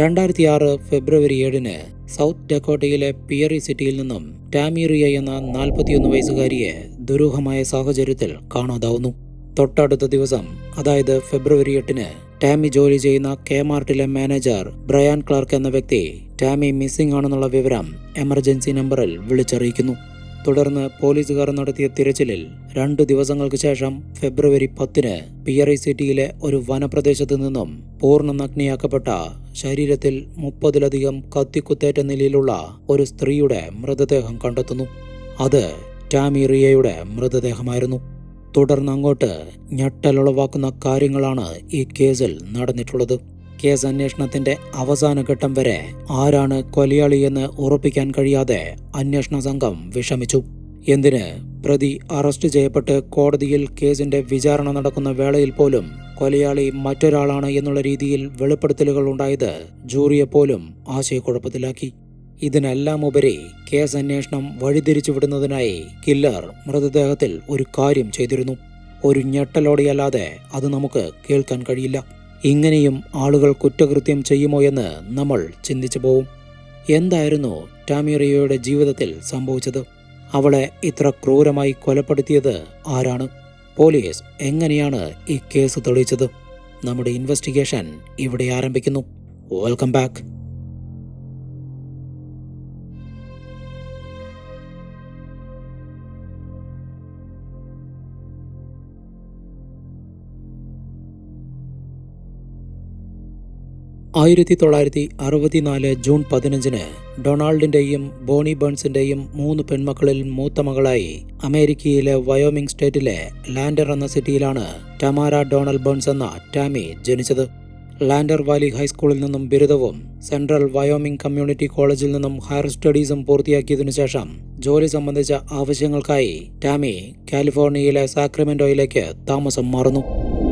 രണ്ടായിരത്തി ആറ് ഫെബ്രുവരി ഏഴിന് സൗത്ത് ഡക്കോട്ടയിലെ പിയറി സിറ്റിയിൽ നിന്നും ടാമിറിയ എന്ന നാൽപ്പത്തിയൊന്ന് വയസ്സുകാരിയെ ദുരൂഹമായ സാഹചര്യത്തിൽ കാണാതാവുന്നു. തൊട്ടടുത്ത ദിവസം അതായത് ഫെബ്രുവരി എട്ടിന് ടാമി ജോലി ചെയ്യുന്ന കെമാർട്ടിലെ മാനേജർ ബ്രയാൻ ക്ലാർക്ക് എന്ന വ്യക്തി ടാമി മിസ്സിംഗ് ആണെന്നുള്ള വിവരം എമർജൻസി നമ്പറിൽ വിളിച്ചറിയിക്കുന്നു. തുടർന്ന് പോലീസുകാർ നടത്തിയ തിരച്ചിലിൽ രണ്ടു ദിവസങ്ങൾക്ക് ശേഷം ഫെബ്രുവരി പത്തിന് പിയറി സിറ്റിയിലെ ഒരു വനപ്രദേശത്തു നിന്നും പൂർണ നഗ്നിയാക്കപ്പെട്ട ശരീരത്തിൽ മുപ്പതിലധികം കത്തിക്കുത്തേറ്റ നിലയിലുള്ള ഒരു സ്ത്രീയുടെ മൃതദേഹം കണ്ടെത്തുന്നു. അത് ടാമി റിയയുടെ മൃതദേഹമായിരുന്നു. തുടർന്ന് അങ്ങോട്ട് ഞെട്ടലുളവാക്കുന്ന കാര്യങ്ങളാണ് ഈ കേസിൽ നടന്നിട്ടുള്ളത്. കേസ് അന്വേഷണത്തിന്റെ അവസാന ഘട്ടം വരെ ആരാണ് കൊലയാളിയെന്ന് ഉറപ്പിക്കാൻ കഴിയാതെ അന്വേഷണ സംഘം വിഷമിച്ചു. എന്തിന്? പ്രതി അറസ്റ്റ് ചെയ്യപ്പെട്ട് കോടതിയിൽ കേസിന്റെ വിചാരണ നടക്കുന്ന വേളയിൽ പോലും കൊലയാളി മറ്റൊരാളാണ് എന്നുള്ള രീതിയിൽ വെളിപ്പെടുത്തലുകൾ ഉണ്ടായത് ജൂറിയെ പോലും ആശയക്കുഴപ്പത്തിലാക്കി. ഇതിനെല്ലാം ഉപരി കേസ് അന്വേഷണം വഴിതിരിച്ചുവിടുന്നതിനായി കില്ലർ മൃതദേഹത്തിൽ ഒരു കാര്യം ചെയ്തിരുന്നു. ഒരു ഞെട്ടലോടെയല്ലാതെ അത് നമുക്ക് കേൾക്കാൻ കഴിയില്ല. ഇങ്ങനെയും ആളുകൾ കുറ്റകൃത്യം ചെയ്യുമോ എന്ന് നമ്മൾ ചിന്തിച്ചു പോവും. എന്തായിരുന്നു ടാമിറിയയുടെ ജീവിതത്തിൽ സംഭവിച്ചത്? അവളെ ഇത്ര ക്രൂരമായി കൊലപ്പെടുത്തിയത് ആരാണ്? പോലീസ് എങ്ങനെയാണ് ഈ കേസ് തെളിയിച്ചത്? നമ്മുടെ ഇൻവെസ്റ്റിഗേഷൻ ഇവിടെ ആരംഭിക്കുന്നു. Welcome back. ആയിരത്തി തൊള്ളായിരത്തി അറുപത്തിനാല് ജൂൺ പതിനഞ്ചിന് ഡൊണാൾഡിന്റെയും ബോണി ബേൺസിന്റെയും മൂന്ന് പെൺമക്കളിൽ മൂത്ത മകളായി അമേരിക്കയിലെ വയോമിംഗ് സ്റ്റേറ്റിലെ ലാൻഡർ എന്ന സിറ്റിയിലാണ് ടമാര ഡൊണാൾഡ് ബേൺസ് എന്ന ടാമി ജനിച്ചത്. ലാൻഡർ വാലി ഹൈസ്കൂളിൽ നിന്നും ബിരുദവും സെൻട്രൽ വയോമിംഗ് കമ്മ്യൂണിറ്റി കോളേജിൽ നിന്നും ഹയർ സ്റ്റഡീസും പൂർത്തിയാക്കിയതിനു ശേഷം ജോലി സംബന്ധിച്ച ആവശ്യങ്ങൾക്കായി ടാമി കാലിഫോർണിയയിലെ സാക്രമെന്റോയിലേക്ക് താമസം മാറുന്നു.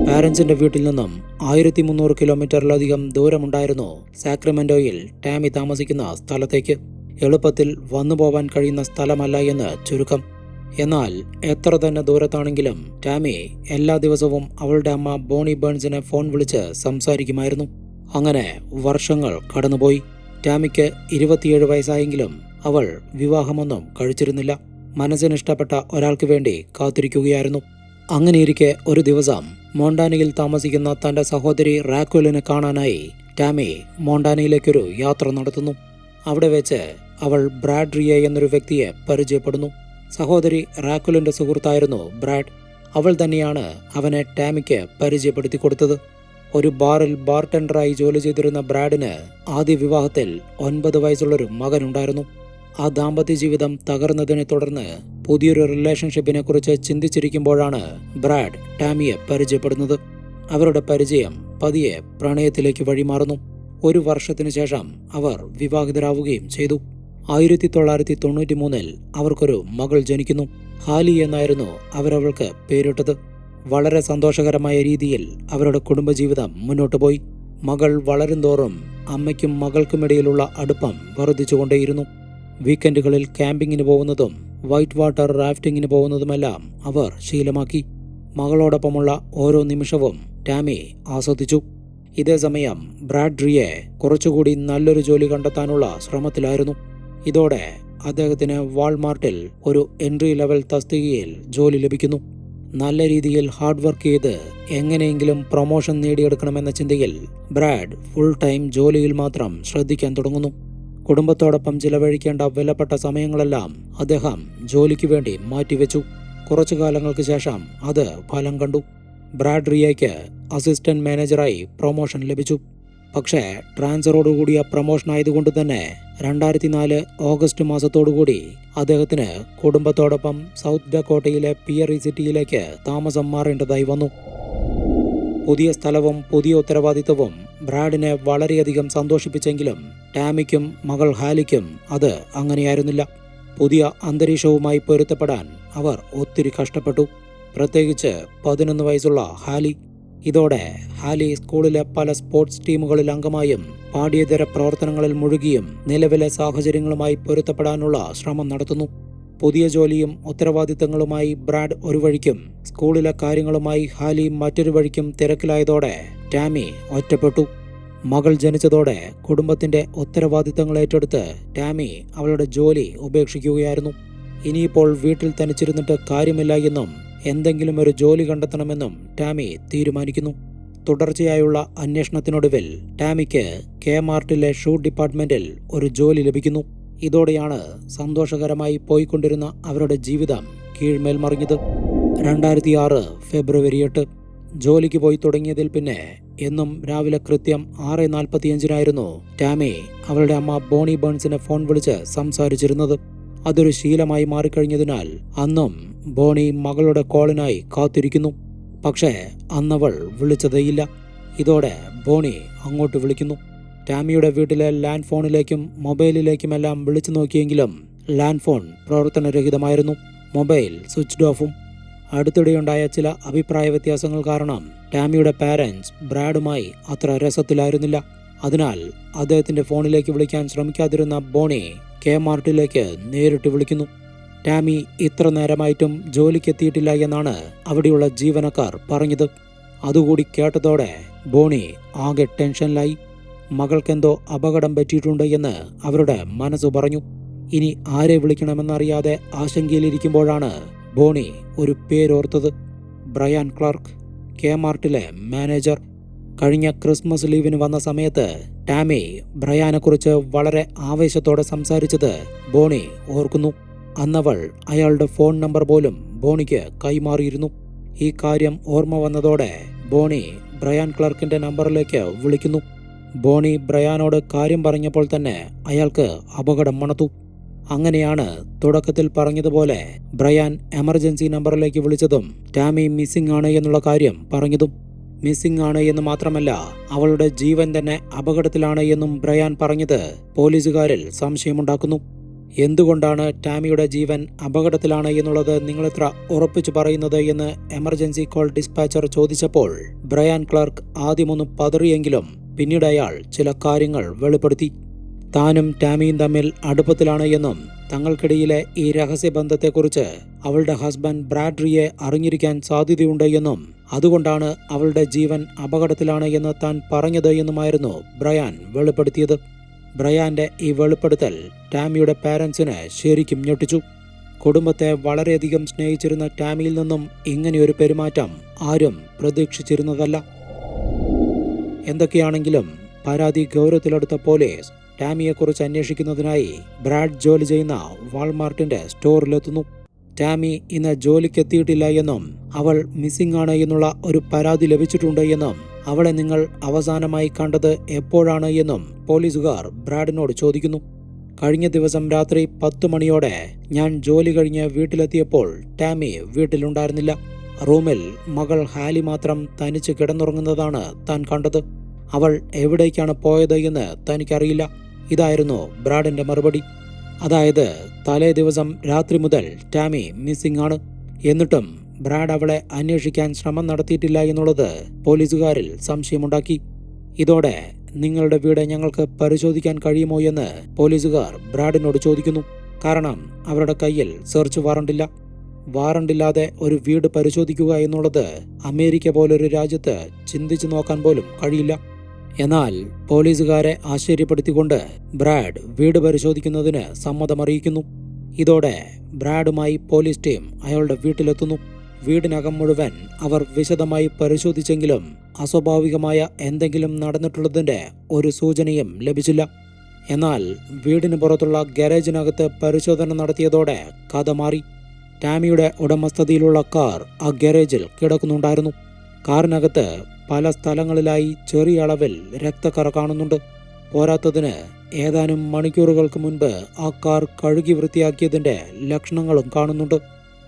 പാരൻസിന്റെ വീട്ടിൽ നിന്നും ആയിരത്തി മുന്നൂറ് കിലോമീറ്ററിലധികം ദൂരമുണ്ടായിരുന്നു സാക്രമെന്റോയിൽ ടാമി താമസിക്കുന്ന സ്ഥലത്തേക്ക്. എളുപ്പത്തിൽ വന്നു പോവാൻ കഴിയുന്ന സ്ഥലമല്ല എന്ന് ചുരുക്കം. എന്നാൽ എത്ര തന്നെ ദൂരത്താണെങ്കിലും ടാമി എല്ലാ ദിവസവും അവളുടെ അമ്മ ബോണി ബേൺസിനെ ഫോൺ വിളിച്ച് സംസാരിക്കുമായിരുന്നു. അങ്ങനെ വർഷങ്ങൾ കടന്നുപോയി. ടാമിക്ക് ഇരുപത്തിയേഴ് വയസ്സായെങ്കിലും അവൾ വിവാഹമൊന്നും കഴിച്ചിരുന്നില്ല. മനസ്സിനിഷ്ടപ്പെട്ട ഒരാൾക്ക് വേണ്ടി കാത്തിരിക്കുകയായിരുന്നു. അങ്ങനെയിരിക്കെ ഒരു ദിവസം മോണ്ടാനയിൽ താമസിക്കുന്ന തന്റെ സഹോദരി റാക്കുലിനെ കാണാനായി ടാമി മോണ്ടാനയിലേക്കൊരു യാത്ര നടത്തുന്നു. അവിടെ വെച്ച് അവൾ ബ്രാഡ് റിയ എന്നൊരു വ്യക്തിയെ പരിചയപ്പെടുന്നു. സഹോദരി റാക്കുലിന്റെ സുഹൃത്തായിരുന്നു ബ്രാഡ്. അവൾ തന്നെയാണ് അവനെ ടാമിക്ക് പരിചയപ്പെടുത്തി കൊടുത്തത്. ഒരു ബാറിൽ ബാർടെൻഡറായി ജോലി ചെയ്തിരുന്ന ബ്രാഡിന് ആദ്യ വിവാഹത്തിൽ ഒൻപത് വയസ്സുള്ളൊരു മകനുണ്ടായിരുന്നു. ആ ദാമ്പത്യ ജീവിതം തകർന്നതിനെ തുടർന്ന് പുതിയൊരു റിലേഷൻഷിപ്പിനെ കുറിച്ച് ചിന്തിച്ചിരിക്കുമ്പോഴാണ് ബ്രാഡ് ടാമിയെ പരിചയപ്പെടുന്നത്. അവരുടെ പരിചയം പതിയെ പ്രണയത്തിലേക്ക് വഴിമാറുന്നു. ഒരു വർഷത്തിനു ശേഷം അവർ വിവാഹിതരാവുകയും ചെയ്തു. ആയിരത്തി തൊള്ളായിരത്തി തൊണ്ണൂറ്റി മൂന്നിൽ അവർക്കൊരു മകൾ ജനിക്കുന്നു. ഹാലി എന്നായിരുന്നു അവരവൾക്ക് പേരിട്ടത്. വളരെ സന്തോഷകരമായ രീതിയിൽ അവരുടെ കുടുംബജീവിതം മുന്നോട്ടു പോയി. മകൾ വളരും തോറും അമ്മയ്ക്കും മകൾക്കുമിടയിലുള്ള അടുപ്പം വർദ്ധിച്ചുകൊണ്ടേയിരുന്നു. വീക്കെൻഡുകളിൽ ക്യാമ്പിങ്ങിന് പോകുന്നതും വൈറ്റ് വാട്ടർ റാഫ്റ്റിങ്ങിന് പോകുന്നതുമെല്ലാം അവർ ശീലമാക്കി. മകളോടൊപ്പമുള്ള ഓരോ നിമിഷവും ടാമി ആസ്വദിച്ചു. ഇതേസമയം ബ്രാഡ്രിയെ കുറച്ചുകൂടി നല്ലൊരു ജോലി കണ്ടെത്താനുള്ള ശ്രമത്തിലായിരുന്നു. ഇതോടെ അദ്ദേഹത്തിന് വാൾമാർട്ടിൽ ഒരു എൻട്രി ലെവൽ തസ്തികയിൽ ജോലി ലഭിക്കുന്നു. നല്ല രീതിയിൽ ഹാർഡ് വർക്ക് ചെയ്ത് എങ്ങനെയെങ്കിലും പ്രൊമോഷൻ നേടിയെടുക്കണമെന്ന ചിന്തയിൽ ബ്രാഡ് ഫുൾ ടൈം ജോലിയിൽ മാത്രം ശ്രദ്ധിക്കാൻ തുടങ്ങുന്നു. കുടുംബത്തോടൊപ്പം ചിലവഴിക്കേണ്ട വിലപ്പെട്ട സമയങ്ങളെല്ലാം അദ്ദേഹം ജോലിക്ക് വേണ്ടി മാറ്റിവെച്ചു. കുറച്ചു കാലങ്ങൾക്ക് ശേഷം അത് ഫലം കണ്ടു. ബ്രാഡ് റിയയ്ക്ക് അസിസ്റ്റന്റ് മാനേജറായി പ്രൊമോഷൻ ലഭിച്ചു. പക്ഷേ ട്രാൻസ്ഫറോടുകൂടിയ പ്രൊമോഷൻ ആയതുകൊണ്ട് തന്നെ രണ്ടായിരത്തി നാല് ഓഗസ്റ്റ് മാസത്തോടുകൂടി അദ്ദേഹത്തിന് കുടുംബത്തോടൊപ്പം സൗത്ത് ഡക്കോട്ടയിലെ പിയറി സിറ്റിയിലേക്ക് താമസം മാറേണ്ടതായി വന്നു. പുതിയ സ്ഥലവും പുതിയ ഉത്തരവാദിത്തവും ബ്രാഡിനെ വളരെയധികം സന്തോഷിപ്പിച്ചെങ്കിലും ടാമിക്കും മകൾ ഹാലിക്കും അത് അങ്ങനെയായിരുന്നില്ല. പുതിയ അന്തരീക്ഷവുമായി പൊരുത്തപ്പെടാൻ അവർ ഒത്തിരി കഷ്ടപ്പെട്ടു. പ്രത്യേകിച്ച് പതിനൊന്ന് വയസ്സുള്ള ഹാലി. ഇതോടെ ഹാലി സ്കൂളിലെ പല സ്പോർട്സ് ടീമുകളിൽ അംഗമായും പാഠ്യേതര പ്രവർത്തനങ്ങളിൽ മുഴുകിയും നിലവിലെ സാഹചര്യങ്ങളുമായി പൊരുത്തപ്പെടാനുള്ള ശ്രമം നടത്തുന്നു. പുതിയ ജോലിയും ഉത്തരവാദിത്തങ്ങളുമായി ബ്രാഡ് ഒരു വഴിക്കും സ്കൂളിലെ കാര്യങ്ങളുമായി ഹാലി മറ്റൊരു വഴിക്കും തിരക്കിലായതോടെ ടാമി ഒറ്റപ്പെട്ടു. മകൾ ജനിച്ചതോടെ കുടുംബത്തിന്റെ ഉത്തരവാദിത്തങ്ങൾ ഏറ്റെടുത്ത് ടാമി അവളുടെ ജോലി ഉപേക്ഷിക്കുകയായിരുന്നു. ഇനിയിപ്പോൾ വീട്ടിൽ തനിച്ചിരുന്നിട്ട് കാര്യമില്ല എന്നും എന്തെങ്കിലും ഒരു ജോലി കണ്ടെത്തണമെന്നും ടാമി തീരുമാനിക്കുന്നു. തുടർച്ചയായുള്ള അന്വേഷണത്തിനൊടുവിൽ ടാമിക്ക് കെ മാർട്ടിലെ ഷൂ ഡിപ്പാർട്ട്മെന്റിൽ ഒരു ജോലി ലഭിക്കുന്നു. ഇതോടെയാണ് സന്തോഷകരമായി പോയിക്കൊണ്ടിരുന്ന അവരുടെ ജീവിതം കീഴ്മേൽ മറിഞ്ഞത് രണ്ടായിരത്തി ആറ് ഫെബ്രുവരി എട്ട്. ജോലിക്ക് പോയി തുടങ്ങിയതിൽ പിന്നെ എന്നും രാവിലെ കൃത്യം ആറ് നാൽപ്പത്തിയഞ്ചിനായിരുന്നു ടാമി അവളുടെ അമ്മ ബോണി ബേൺസിനെ ഫോൺ വിളിച്ച് സംസാരിച്ചിരുന്നത്. അതൊരു ശീലമായി മാറിക്കഴിഞ്ഞതിനാൽ അന്നും ബോണി മകളുടെ കോളിനായി കാത്തിരിക്കുന്നു. പക്ഷേ അന്നവൾ വിളിച്ചതേയില്ല. ഇതോടെ ബോണി അങ്ങോട്ട് വിളിക്കുന്നു. ടാമിയുടെ വീട്ടിലെ ലാൻഡ് ഫോണിലേക്കും മൊബൈലിലേക്കുമെല്ലാം വിളിച്ചു നോക്കിയെങ്കിലും ലാൻഡ് ഫോൺ പ്രവർത്തനരഹിതമായിരുന്നു. മൊബൈൽ സ്വിച്ച്ഡ് ഓഫും അടുത്തിടെയുണ്ടായ ചില അഭിപ്രായ വ്യത്യാസങ്ങൾ കാരണം ടാമിയുടെ പാരൻസ് ബ്രാഡുമായി അത്ര രസത്തിലായിരുന്നില്ല. അതിനാൽ അദ്ദേഹത്തിന്റെ ഫോണിലേക്ക് വിളിക്കാൻ ശ്രമിക്കാതിരുന്ന ബോണി കെ മാർട്ടിലേക്ക് നേരിട്ട് വിളിക്കുന്നു. ടാമി ഇത്ര നേരമായിട്ടും ജോലിക്കെത്തിയിട്ടില്ല എന്നാണ് അവിടെയുള്ള ജീവനക്കാർ പറഞ്ഞത്. അതുകൂടി കേട്ടതോടെ ബോണി ആകെ ടെൻഷനിലായി. മകൾക്കെന്തോ അപകടം പറ്റിയിട്ടുണ്ട് എന്ന് അവരുടെ മനസ്സ് പറഞ്ഞു. ഇനി ആരെ വിളിക്കണമെന്നറിയാതെ ആശങ്കയിലിരിക്കുമ്പോഴാണ് ബോണി ഒരു പേരോർത്തത്. ബ്രയാൻ ക്ലാർക്ക് കെ മാർട്ടിലെ മാനേജർ. കഴിഞ്ഞ ക്രിസ്മസ് ലീവിന് വന്ന സമയത്ത് ടാമി ബ്രയാനെക്കുറിച്ച് വളരെ ആവേശത്തോടെ സംസാരിച്ചത് ബോണി ഓർക്കുന്നു. അന്നവൾ അയാളുടെ ഫോൺ നമ്പർ പോലും ബോണിക്ക് കൈമാറിയിരുന്നു. ഈ കാര്യം ഓർമ്മ വന്നതോടെ ബോണി ബ്രയാൻ ക്ലർക്കിന്റെ നമ്പറിലേക്ക് വിളിക്കുന്നു. ബോണി ബ്രയാനോട് കാര്യം പറഞ്ഞപ്പോൾ തന്നെ അയാൾക്ക് അപകടം മണത്തു. അങ്ങനെയാണ് തുടക്കത്തിൽ പറഞ്ഞതുപോലെ ബ്രയാൻ എമർജൻസി നമ്പറിലേക്ക് വിളിച്ചതും ടാമി മിസ്സിംഗ് ആണ് എന്നുള്ള കാര്യം പറഞ്ഞതും. മിസ്സിംഗ് ആണ് എന്ന് മാത്രമല്ല അവളുടെ ജീവൻ തന്നെ അപകടത്തിലാണ് എന്നും ബ്രയാൻ പറഞ്ഞത് പോലീസുകാരിൽ സംശയമുണ്ടാക്കുന്നു. എന്തുകൊണ്ടാണ് ടാമിയുടെ ജീവൻ അപകടത്തിലാണ് എന്നുള്ളത് നിങ്ങളെത്ര ഉറപ്പിച്ചു പറയുന്നത് എന്ന് എമർജൻസി കോൾ ഡിസ്പാച്ചർ ചോദിച്ചപ്പോൾ ബ്രയാൻ ക്ലർക്ക് ആദ്യമൊന്ന് പതറിയെങ്കിലും പിന്നീട് അയാൾ ചില കാര്യങ്ങൾ വെളിപ്പെടുത്തി. താനും ടാമിയും തമ്മിൽ അടുപ്പത്തിലാണ് എന്നും തങ്ങൾക്കിടയിലെ ഈ രഹസ്യബന്ധത്തെക്കുറിച്ച് അവളുടെ ഹസ്ബൻഡ് ബ്രാഡ്രിയെ അറിഞ്ഞിരിക്കാൻ സാധ്യതയുണ്ട് എന്നും അതുകൊണ്ടാണ് അവളുടെ ജീവൻ അപകടത്തിലാണ് എന്ന് താൻ പറഞ്ഞത് എന്നുമായിരുന്നു ബ്രയാൻ വെളിപ്പെടുത്തിയത്. ബ്രയാന്റെ ഈ വെളിപ്പെടുത്തൽ ടാമിയുടെ പാരൻസിനെ ശരിക്കും ഞെട്ടിച്ചു. കുടുംബത്തെ വളരെയധികം സ്നേഹിച്ചിരുന്ന ടാമിയിൽ നിന്നും ഇങ്ങനെയൊരു പെരുമാറ്റം ആരും പ്രതീക്ഷിച്ചിരുന്നതല്ല. എന്തൊക്കെയാണെങ്കിലും പരാതി ഗൗരവത്തിലെടുത്ത പോലീസ് ടാമിയെക്കുറിച്ച് അന്വേഷിക്കുന്നതിനായി ബ്രാഡ് ജോലി ചെയ്യുന്ന വാൾമാർട്ടിന്റെ സ്റ്റോറിലെത്തുന്നു. ടാമി ഇന്ന് ജോലിക്കെത്തിയിട്ടില്ല എന്നും അവൾ മിസ്സിംഗ് ആണ് എന്നുള്ള ഒരു പരാതി ലഭിച്ചിട്ടുണ്ട് എന്നും അവളെ നിങ്ങൾ അവസാനമായി കണ്ടത് എപ്പോഴാണ് എന്നും പോലീസുകാർ ബ്രാഡിനോട് ചോദിക്കുന്നു. കഴിഞ്ഞ ദിവസം രാത്രി പത്ത് മണിയോടെ ഞാൻ ജോലി കഴിഞ്ഞ് വീട്ടിലെത്തിയപ്പോൾ ടാമി വീട്ടിലുണ്ടായിരുന്നില്ല. റൂമിൽ മകൾ ഹാലി മാത്രം തനിച്ച് കിടന്നുറങ്ങുന്നതാണ് താൻ കണ്ടത്. അവൾ എവിടേക്കാണ് പോയത് എന്ന് തനിക്കറിയില്ല. ഇതായിരുന്നു ബ്രാഡിന്റെ മറുപടി. അതായത് തലേ ദിവസം രാത്രി മുതൽ ടാമി മിസ്സിംഗ് ആണ്. എന്നിട്ടും ബ്രാഡ് അവളെ അന്വേഷിക്കാൻ ശ്രമം നടത്തിയിട്ടില്ല എന്നുള്ളത് പോലീസുകാരിൽ സംശയമുണ്ടാക്കി. ഇതോടെ നിങ്ങളുടെ വീട് ഞങ്ങൾക്ക് പരിശോധിക്കാൻ കഴിയുമോ എന്ന് പോലീസുകാർ ബ്രാഡിനോട് ചോദിക്കുന്നു. കാരണം അവരുടെ കയ്യിൽ സെർച്ച് വാറണ്ടില്ല വാറണ്ടില്ലാതെ ഒരു വീട് പരിശോധിക്കുക എന്നുള്ളത് അമേരിക്ക പോലൊരു രാജ്യത്ത് ചിന്തിച്ചു നോക്കാൻ പോലും കഴിയില്ല. എന്നാൽ പോലീസുകാരെ ആശ്ചര്യപ്പെടുത്തിക്കൊണ്ട് ബ്രാഡ് വീട് പരിശോധിക്കുന്നതിന് സമ്മതമറിയിക്കുന്നു. ഇതോടെ ബ്രാഡുമായി പോലീസ് ടീം അയാളുടെ വീട്ടിലെത്തുന്നു. വീടിനകം മുഴുവൻ അവർ വിശദമായി പരിശോധിച്ചെങ്കിലും അസ്വാഭാവികമായ എന്തെങ്കിലും നടന്നിട്ടുള്ളതിന്റെ ഒരു സൂചനയും ലഭിച്ചില്ല. എന്നാൽ വീടിന് പുറത്തുള്ള ഗാരേജിനകത്ത് പരിശോധന നടത്തിയതോടെ കഥ മാറി. ടാമിയുടെ ഉടമസ്ഥതയിലുള്ള കാർ ആ ഗാരേജിൽ കിടക്കുന്നുണ്ടായിരുന്നു. കാറിനകത്ത് പല സ്ഥലങ്ങളിലായി ചെറിയ അളവിൽ രക്തക്കറ കാണുന്നുണ്ട്. പോരാത്തതിന് ഏതാനും മണിക്കൂറുകൾക്ക് മുൻപ് ആ കാർ കഴുകി വൃത്തിയാക്കിയതിന്റെ ലക്ഷണങ്ങളും കാണുന്നുണ്ട്.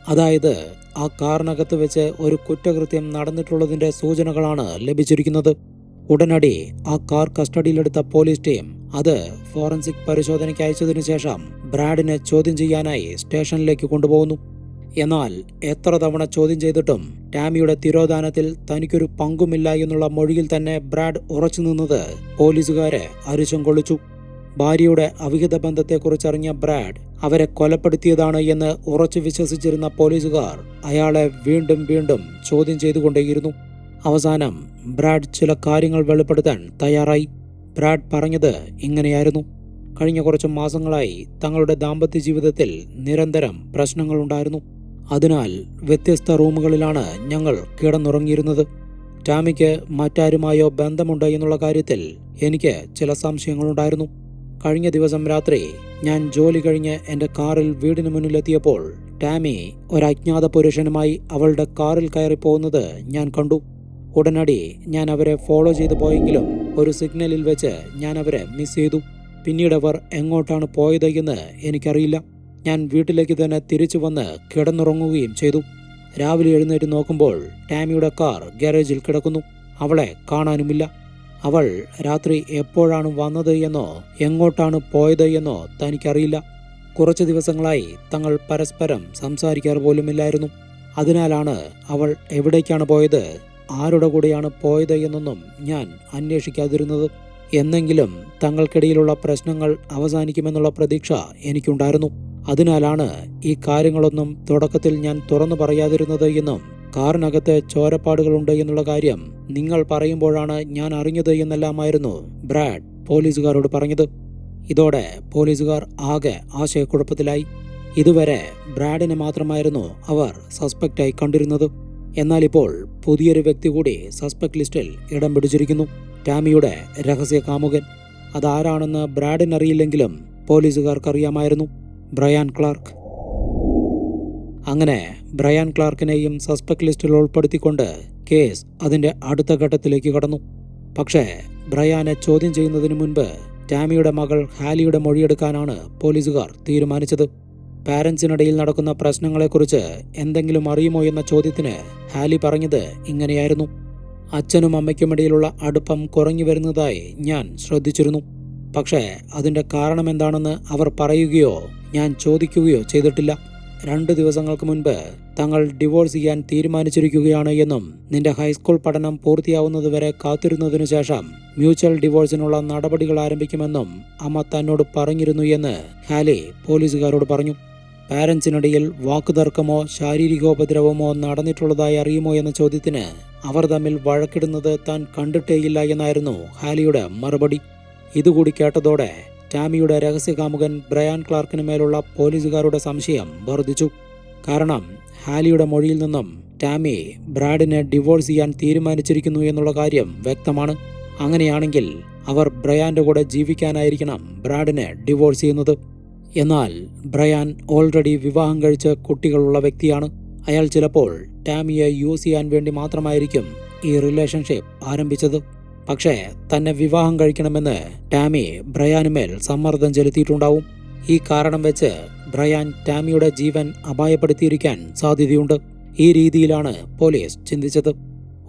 അതായത് ആ കാറിനകത്ത് വെച്ച് ഒരു കുറ്റകൃത്യം നടന്നിട്ടുള്ളതിന്റെ സൂചനകളാണ് ലഭിച്ചിരിക്കുന്നത്. ഉടനടി ആ കാർ കസ്റ്റഡിയിലെടുത്ത പോലീസ് ടീം അത് ഫോറൻസിക് പരിശോധനയ്ക്ക് അയച്ചതിനു ശേഷം ബ്രാഡിനെ ചോദ്യം ചെയ്യാനായി സ്റ്റേഷനിലേക്ക് കൊണ്ടുപോകുന്നു. എന്നാൽ എത്ര തവണ ചോദ്യം ചെയ്തിട്ടും ടാമിയുടെ തിരോധാനത്തിൽ തനിക്കൊരു പങ്കുമില്ല എന്നുള്ള മൊഴിയിൽ തന്നെ ബ്രാഡ് ഉറച്ചു നിന്നത് പോലീസുകാരെ അരിശം കൊള്ളിച്ചു. ഭാര്യയുടെ അവിഹിത ബന്ധത്തെക്കുറിച്ചറിഞ്ഞ ബ്രാഡ് അവരെ കൊലപ്പെടുത്തിയതാണ് എന്ന് ഉറച്ചു വിശ്വസിച്ചിരുന്ന പോലീസുകാർ അയാളെ വീണ്ടും വീണ്ടും ചോദ്യം ചെയ്തുകൊണ്ടേയിരുന്നു. അവസാനം ബ്രാഡ് ചില കാര്യങ്ങൾ വെളിപ്പെടുത്താൻ തയ്യാറായി. ബ്രാഡ് പറഞ്ഞത് ഇങ്ങനെയായിരുന്നു. കഴിഞ്ഞ കുറച്ച് മാസങ്ങളായി തങ്ങളുടെ ദാമ്പത്യ ജീവിതത്തിൽ നിരന്തരം പ്രശ്നങ്ങളുണ്ടായിരുന്നു. അതിനാൽ വ്യത്യസ്ത റൂമുകളിലാണ് ഞങ്ങൾ കിടന്നുറങ്ങിയിരുന്നത്. ടാമിക്ക് മറ്റാരുമായോ ബന്ധമുണ്ട് എന്നുള്ള കാര്യത്തിൽ എനിക്ക് ചില സംശയങ്ങളുണ്ടായിരുന്നു. കഴിഞ്ഞ ദിവസം രാത്രി ഞാൻ ജോലി കഴിഞ്ഞ് എന്റെ കാറിൽ വീടിന് മുന്നിലെത്തിയപ്പോൾ ടാമി ഒരജ്ഞാത പുരുഷനുമായി അവളുടെ കാറിൽ കയറി പോകുന്നത് ഞാൻ കണ്ടു. ഉടനടി ഞാൻ അവരെ ഫോളോ ചെയ്തു പോയെങ്കിലും ഒരു സിഗ്നലിൽ വെച്ച് ഞാൻ അവരെ മിസ് ചെയ്തു. പിന്നീട് അവർ എങ്ങോട്ടാണ് പോയത് എന്ന് എനിക്കറിയില്ല. ഞാൻ വീട്ടിലേക്ക് തന്നെ തിരിച്ചു വന്ന് കിടന്നുറങ്ങുകയും ചെയ്തു. രാവിലെ എഴുന്നേറ്റ് നോക്കുമ്പോൾ ടാമിയുടെ കാർ ഗാരേജിൽ കിടക്കുന്നു. അവളെ കാണാനുമില്ല. അവൾ രാത്രി എപ്പോഴാണ് വന്നത് എന്നോ എങ്ങോട്ടാണ് പോയത് എന്നോ തനിക്കറിയില്ല. കുറച്ച് ദിവസങ്ങളായി തങ്ങൾ പരസ്പരം സംസാരിക്കാറ് പോലുമില്ലായിരുന്നു. അതിനാലാണ് അവൾ എവിടേക്കാണ് പോയത് ആരുടെ കൂടെയാണ് പോയത് എന്നൊന്നും ഞാൻ അന്വേഷിക്കാതിരുന്നത്. എന്നെങ്കിലും തങ്ങൾക്കിടയിലുള്ള പ്രശ്നങ്ങൾ അവസാനിക്കുമെന്നുള്ള പ്രതീക്ഷ എനിക്കുണ്ടായിരുന്നു. അതിനാലാണ് ഈ കാര്യങ്ങളൊന്നും തുടക്കത്തിൽ ഞാൻ തുറന്നു പറയാതിരുന്നത് എന്നും കാറിനകത്ത് ചോരപ്പാടുകളുണ്ട് എന്നുള്ള കാര്യം നിങ്ങൾ പറയുമ്പോഴാണ് ഞാൻ അറിഞ്ഞത് എന്നെല്ലാമായിരുന്നു. ബ്രാഡ് പോലീസുകാരോട് പറഞ്ഞത്. ഇതോടെ പോലീസുകാർ ആകെ ആശയക്കുഴപ്പത്തിലായി. ഇതുവരെ ബ്രാഡിനെ മാത്രമായിരുന്നു അവർ സസ്പെക്റ്റായി കണ്ടിരുന്നത്. എന്നാൽ ഇപ്പോൾ പുതിയൊരു വ്യക്തി കൂടി സസ്പെക്ട് ലിസ്റ്റിൽ ഇടം പിടിച്ചിരിക്കുന്നു. ടാമിയുടെ രഹസ്യ കാമുകൻ അതാരാണെന്ന് ബ്രാഡിനറിയില്ലെങ്കിലും പോലീസുകാർക്കറിയാമായിരുന്നു. Brian Clark. അങ്ങനെ ബ്രയാൻ ക്ലാർക്കിനെയും സസ്പെക്ട് ലിസ്റ്റിൽ ഉൾപ്പെടുത്തിക്കൊണ്ട് കേസ് അതിന്റെ അടുത്ത ഘട്ടത്തിലേക്ക് കടന്നു. പക്ഷേ ബ്രയാനെ ചോദ്യം ചെയ്യുന്നതിന് മുൻപ് ടാമിയുടെ മകൾ ഹാലിയുടെ മൊഴിയെടുക്കാനാണ് പോലീസുകാർ തീരുമാനിച്ചത്. പാരൻസിനിടയിൽ നടക്കുന്ന പ്രശ്നങ്ങളെക്കുറിച്ച് എന്തെങ്കിലും അറിയുമോ എന്ന ചോദ്യത്തിന് ഹാലി പറഞ്ഞത് ഇങ്ങനെയായിരുന്നു. അച്ഛനും അമ്മയ്ക്കുമിടയിലുള്ള അടുപ്പം കുറഞ്ഞു വരുന്നതായി ഞാൻ ശ്രദ്ധിച്ചിരുന്നു. പക്ഷേ അതിന്റെ കാരണം എന്താണെന്ന് അവർ പറയുകയോ ഞാൻ ചോദിക്കുകയോ ചെയ്തിട്ടില്ല. രണ്ട് ദിവസങ്ങൾക്ക് മുൻപ് തങ്ങൾ ഡിവോഴ്സ് ചെയ്യാൻ തീരുമാനിച്ചിരിക്കുകയാണ് എന്നും നിന്റെ ഹൈസ്കൂൾ പഠനം പൂർത്തിയാവുന്നതുവരെ കാത്തിരുന്നതിനു ശേഷം മ്യൂച്വൽ ഡിവോഴ്സിനുള്ള നടപടികൾ ആരംഭിക്കുമെന്നും അമ്മ തന്നോട് പറഞ്ഞിരുന്നു എന്ന് ഹാലി പോലീസുകാരോട് പറഞ്ഞു. പാരൻസിനിടയിൽ വാക്കുതർക്കമോ ശാരീരികോപദ്രവമോ നടന്നിട്ടുള്ളതായി അറിയുമോ എന്ന ചോദ്യത്തിന് അവർ തമ്മിൽ വഴക്കിടുന്നത് താൻ കണ്ടിട്ടേയില്ല എന്നായിരുന്നു ഹാലിയുടെ മറുപടി. ഇതുകൂടി കേട്ടതോടെ ടാമിയുടെ രഹസ്യകാമുകൻ ബ്രയാൻ ക്ലാർക്കിന് മേലുള്ള പോലീസുകാരുടെ സംശയം വർദ്ധിച്ചു. കാരണം ഹാലിയുടെ മൊഴിയിൽ നിന്നും ടാമി ബ്രാഡിനെ ഡിവോഴ്സ് ചെയ്യാൻ തീരുമാനിച്ചിരിക്കുന്നു എന്നുള്ള കാര്യം വ്യക്തമാണ്. അങ്ങനെയാണെങ്കിൽ അവർ ബ്രയാന്റെ കൂടെ ജീവിക്കാനായിരിക്കണം ബ്രാഡിനെ ഡിവോഴ്സ് ചെയ്യുന്നത്. എന്നാൽ ബ്രയാൻ ഓൾറെഡി വിവാഹം കഴിച്ച കുട്ടികളുള്ള വ്യക്തിയാണ്. അയാൾ ചിലപ്പോൾ ടാമിയെ യൂസ് ചെയ്യാൻ വേണ്ടി മാത്രമായിരിക്കും ഈ റിലേഷൻഷിപ്പ് ആരംഭിച്ചത്. പക്ഷേ തന്നെ വിവാഹം കഴിക്കണമെന്ന് ടാമി ബ്രയാനുമേൽ സമ്മർദ്ദം ചെലുത്തിയിട്ടുണ്ടാവും. ഈ കാരണം വെച്ച് ബ്രയാൻ ടാമിയുടെ ജീവൻ അപായപ്പെടുത്തിയിരിക്കാൻ സാധ്യതയുണ്ട്. ഈ രീതിയിലാണ് പോലീസ് ചിന്തിച്ചത്.